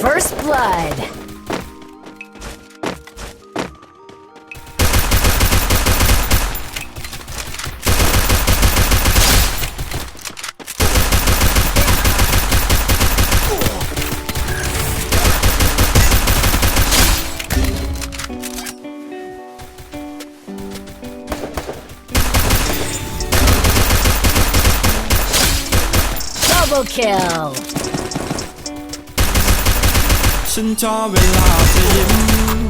First blood. Double kill. ฉันชอบเวลาเธอยิ้ม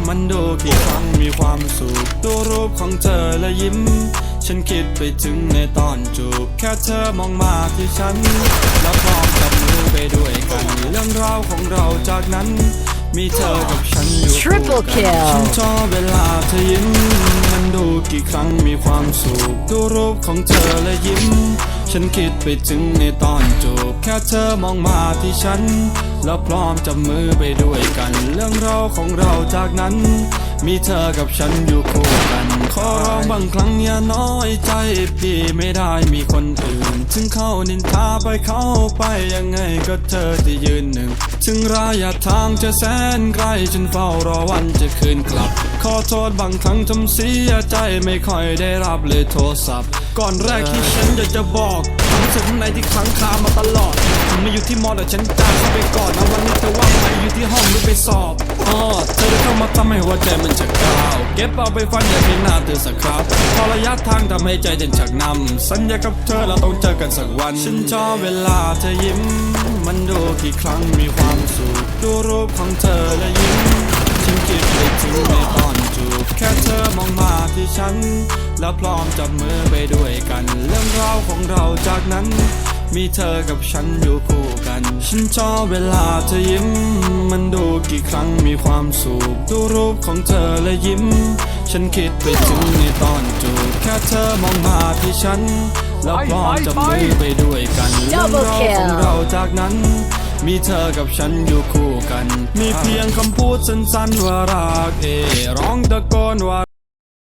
มันดูกี่ครั้งมีความสุขดูรูปของเธอและยิ้ม ฉันคิดไปถึงในตอนจูบ แค่เธอมองมาที่ฉัน แล้วพร้อมจับมือไปด้วยกัน เรื่องราวของเราจากนั้น มีเธอกับฉันอยู่คู่ Triple กัน kill ฉันชอบเวลาเธอยิ้ม มันดูกี่ครั้งมีความสุขดูรูปของเธอและยิ้ม ฉันคิดไปถึงในตอนจบ แค่เธอมองมาที่ฉัน แล้วพร้อมจับมือไปด้วยกัน เรื่องราวของเราจากนั้น มีเธอกับฉันอยู่คู่กัน ขอร้องบางครั้งอย่าน้อยใจพี่ไม่ได้มีคนอื่น ถึงเข้านินทาไปเข้าไปยังไงก็เธอที่ยืนหนึ่ง ถึงระยะทางจะแสนไกลฉันเฝ้ารอวันจะคืนกลับ ขอโทษบางครั้งทำเสียใจไม่ค่อยได้รับเลยโทรศัพท์ ก่อนแรกที่ฉันอยากจะบอกความรู้สึกข้าง ในที่ค้างคามาตลอดถึงมาอยู่ที่มอแต่ฉันจางเข้าไปก่อนนะวันนี้เธอว่างไหมอยู่ที่ห้องหรือไปสอบอ้อเธอได้เข้ามาทำให้หัวใจมันจะก้าวเก็บเอาไปฝันอย่ากเห็นหน้าเธอสักครับพอระยะทางทำให้ใจเด่นชักนำสัญญากับเธอเราต้องเจอกันสักวันฉันชอบเวลาเธอยิ้ม มันดูกี่ครั้งมีความสุขดูรูปของเธอและยิ้มฉันคิดไปถึงใน ฉัน แล้วพร้อมจับมือไปด้วยกัน เรื่องราวของเราจากนั้น มีเธอกับฉันอยู่คู่กัน ฉันชอบเวลาเธอยิ้ม มันดูกี่ครั้งมีความสุขดูรูปของเธอและยิ้ม ฉันคิดไปถึงในตอนจูบแค่เธอมองมาที่ฉัน แล้วพร้อมจับมือไปด้วยกัน เรื่องราวของเราจากนั้นมีเธอกับฉันอยู่คู่กัน มีเพียงคำพูดสั้นๆว่ารักเอร้องตะโกนว่า